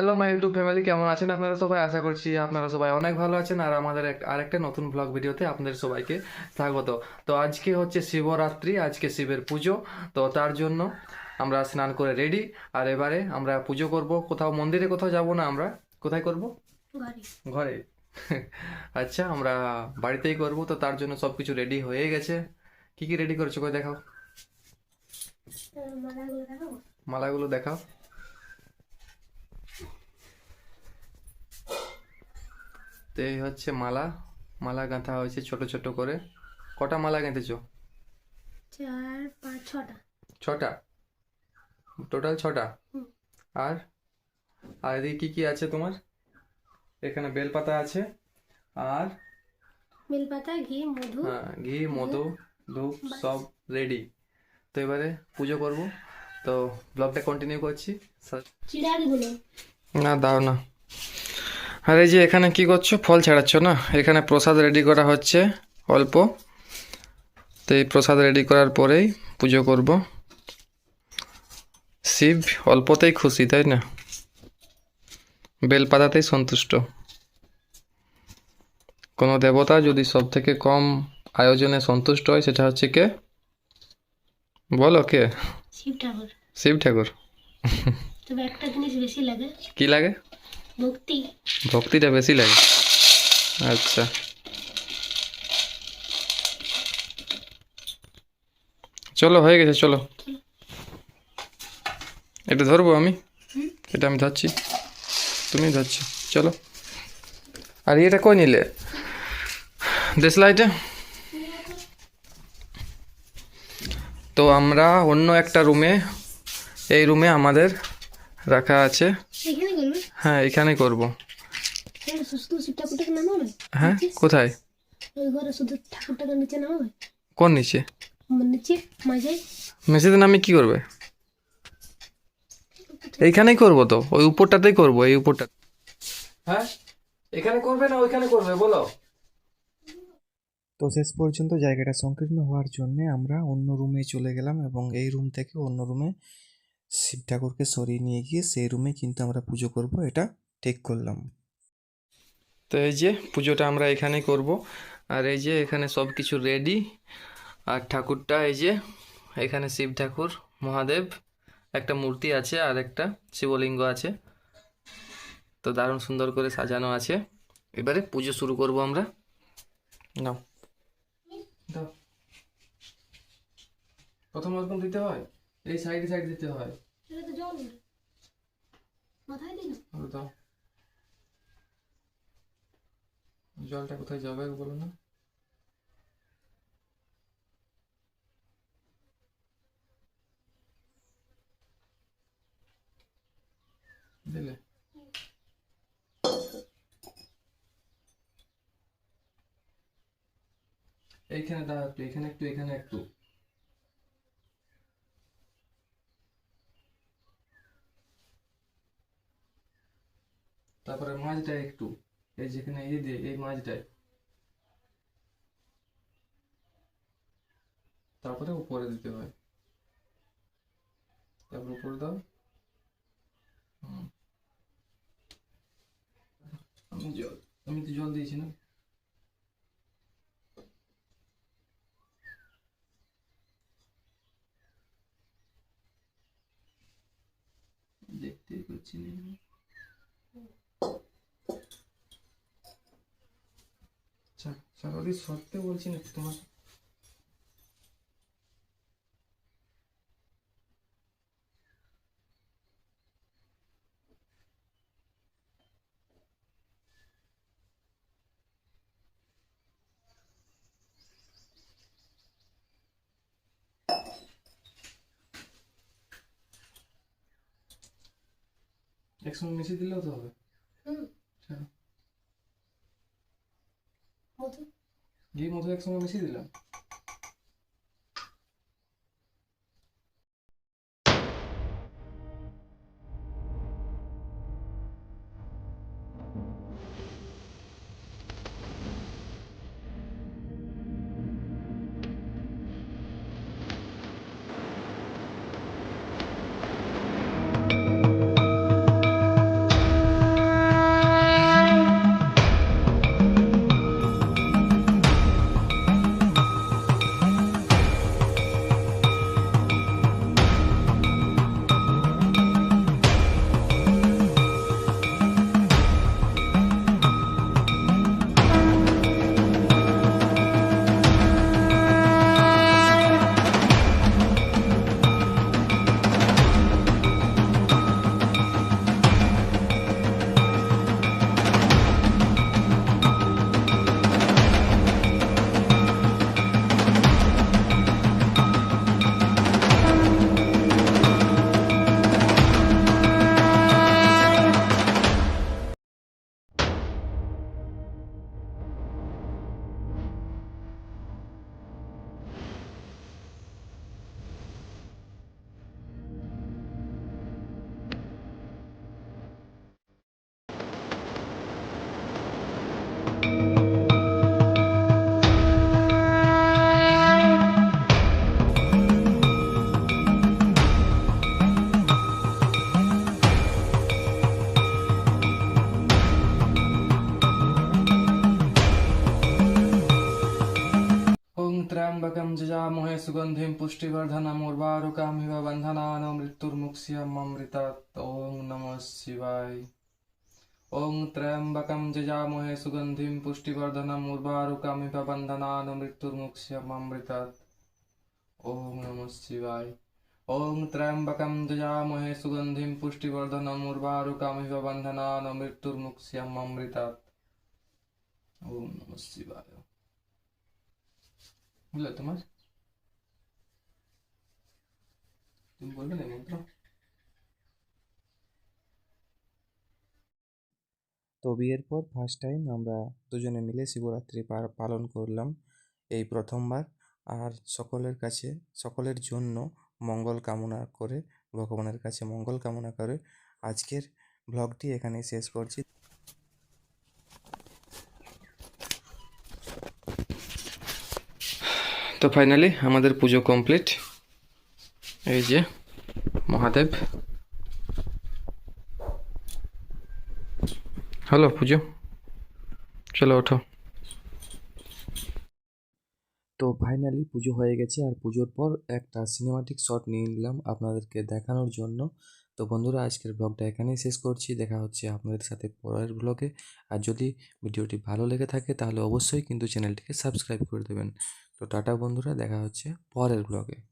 Hello my YouTube family কেমন আছেন আপনারা সবাই? আশা করছি আপনারা সবাই অনেক ভালো আছেন। আর আমাদের আরেকটা নতুন ব্লগ ভিডিওতে আপনাদের সবাইকে স্বাগত। তো আজকে হচ্ছে শিবরাত্রি আজকে শিবের পুজো। তো তার জন্য আমরা স্নান করে রেডি আর এবারে আমরা পুজো করব। কোথাও মন্দিরে কোথাও যাব না আমরা? কোথায় করব? ঘরে। আচ্ছা আমরা বাড়িতেই করব। তো তার জন্য সব কিছু রেডি হয়ে গেছে। কি কি রেডি করেছ? কই দেখাও। মালাগুলো দেখাও। তো এই হচ্ছে মালা। মালা গাঁথা হয়েছে ছোট ছোট করে। কটা মালা গেঁথেছো? চার পাঁচ ছটা। ছটা? টোটাল ছটা? আর? আর এদিকে কি কি আছে তোমার? এখানে বেলপাতা আছে। আর? বেলপাতা ঘি মধু। হ্যাঁ, ঘি মধু ধূপ সব রেডি তো এবারে পুজো করব। তো ব্লগটা কন্টিনিউ করছি। না দাও না। আর এই যে এখানে কি করছ? ফল ছাড়াচ্ছ না? এখানে প্রসাদ রেডি করা হচ্ছে অল্প। তো এই প্রসাদ রেডি করার পরেই পুজো করব। শিব অল্পতেই খুশি তাই না? বেলপাতাতেই সন্তুষ্ট। কোনো দেবতা যদি সব থেকে কম আয়োজনে সন্তুষ্ট হয় সেটা হচ্ছে কে? বলো কে? শিব ঠাকুর। শিব ঠাকুর। তবে একটা জিনিস বেশি লাগে। কি লাগে? ভক্তি। ভক্তিটা বেশি লাগে। আচ্ছা। চলো হয়ে গেছে চলো। এটা ধরবো আমি? এটা আমি ধরছি। তুমি ধরছো। চলো। আর এটা কই নিলে? দেশলাইটে? তো আমরা অন্য একটা রুমে এই রুমে আমাদের রাখা আছে। হ্যাঁ এখানে করব। নামাবে? হ্যাঁ কোথায়? ওই ঘরে শুধু ঠাকুরটাকে নিচে নামাবে? কোন নিচে? মানে মেসেজে নামে কি করবে? এইখানেই করব তো ওই উপরটাতেই করব এই উপরটা হ্যাঁ এখানে করবে না ওইখানে করবে বলো। তো শেষ পর্যন্ত জায়গাটা সংকীর্ণ হওয়ার জন্যে আমরা অন্য রুমে চলে গেলাম এবং এই রুম থেকে অন্য রুমে শিব ঠাকুরকে সরিয়ে নিয়ে গিয়ে সেই রুমে কিন্তু আমরা পুজো করব, এটা ঠিক করলাম। তো এই যে পুজোটা আমরা এখানেই করব, আর এই যে এখানে সব কিছু রেডি আর ঠাকুরটা এই যে এখানে শিব ঠাকুর মহাদেব, একটা মূর্তি আছে আর একটা শিবলিঙ্গ আছে। তো দারুণ সুন্দর করে সাজানো আছে। এবারে পুজো শুরু করব আমরা। নাও। দাও। প্রথম দিতে হয়? এই সাইডে সাইড দিতে হয়। এটা তো জল। মাথায় দিই না? ও দাও। জলটা কোথায় যাবে বলো না। দিলে? এইখানে দাও একটু এখানে একটু এখানে একটু। মাঝটায় একটু। এই যেখানে এই দিয়ে এই মাঝটায় তারপরে উপরে দিতে হয়। তারপর উপরে দাও। আমি জল, আমি তো জল দিয়েছি না। দেখতেই পাচ্ছি না আচ্ছা সারাদিন সত্যি বলছি না তোমার? একসঙ্গে মিশিয়ে দিলেও তো হবে হুম চলো মধু ঘি মধু একসঙ্গে মিশিয়ে দিলাম। सुगन्धिं पुष्टिवर्धनम् उर्वारुकामिव बन्धनान् मृत्युर्मुक्ष्यममृतात् ॐ नमः शिवाय ॐ त्र्यम्बकं जजामहे सुगन्धिं पुष्टिवर्धनम् उर्वारुकामिव बन्धनान् मृत्युर्मुक्ष्यममृतात् ॐ नमः शिवाय ॐ त्र्यम्बकं जजामहे सुगन्धिं पुष्टिवर्धनम् उर्वारुकामिव बन्धनान् मृत्युर्मुक्ष्यममृतात् ॐ नमः शिवाय বুঝলে তোমার তুমি বলবে না মন্ত্র? তো বিয়ের পর ফার্স্ট টাইম আমরা দুজনে মিলে শিবরাত্রি পালন করলাম এই প্রথমবার। আর সকলের কাছে সকলের জন্য মঙ্গল কামনা করে ভগবানের কাছে মঙ্গল কামনা করে আজকের ব্লগটি এখানে শেষ করছি। তো ফাইনালি আমাদের পুজো কমপ্লিট এই যে, মহাদেব। হলো পুজো। চলো, ওঠো। তো ফাইনালি পুজো হয়ে গেছে, আর পুজোর পর একটা সিনেমাটিক শট নিয়ে নিলাম আপনাদেরকে দেখানোর জন্য। তো বন্ধুরা, আজকের ব্লগটা এখানেই শেষ করছি। দেখা হচ্ছে আপনাদের সাথে পরের ব্লগে আর যদি ভিডিওটি ভালো লেগে থাকে, তাহলে অবশ্যই কিন্তু চ্যানেলটিকে সাবস্ক্রাইব করে দেবেন। তো টাটা বন্ধুরা, দেখা হচ্ছে পরের ব্লগে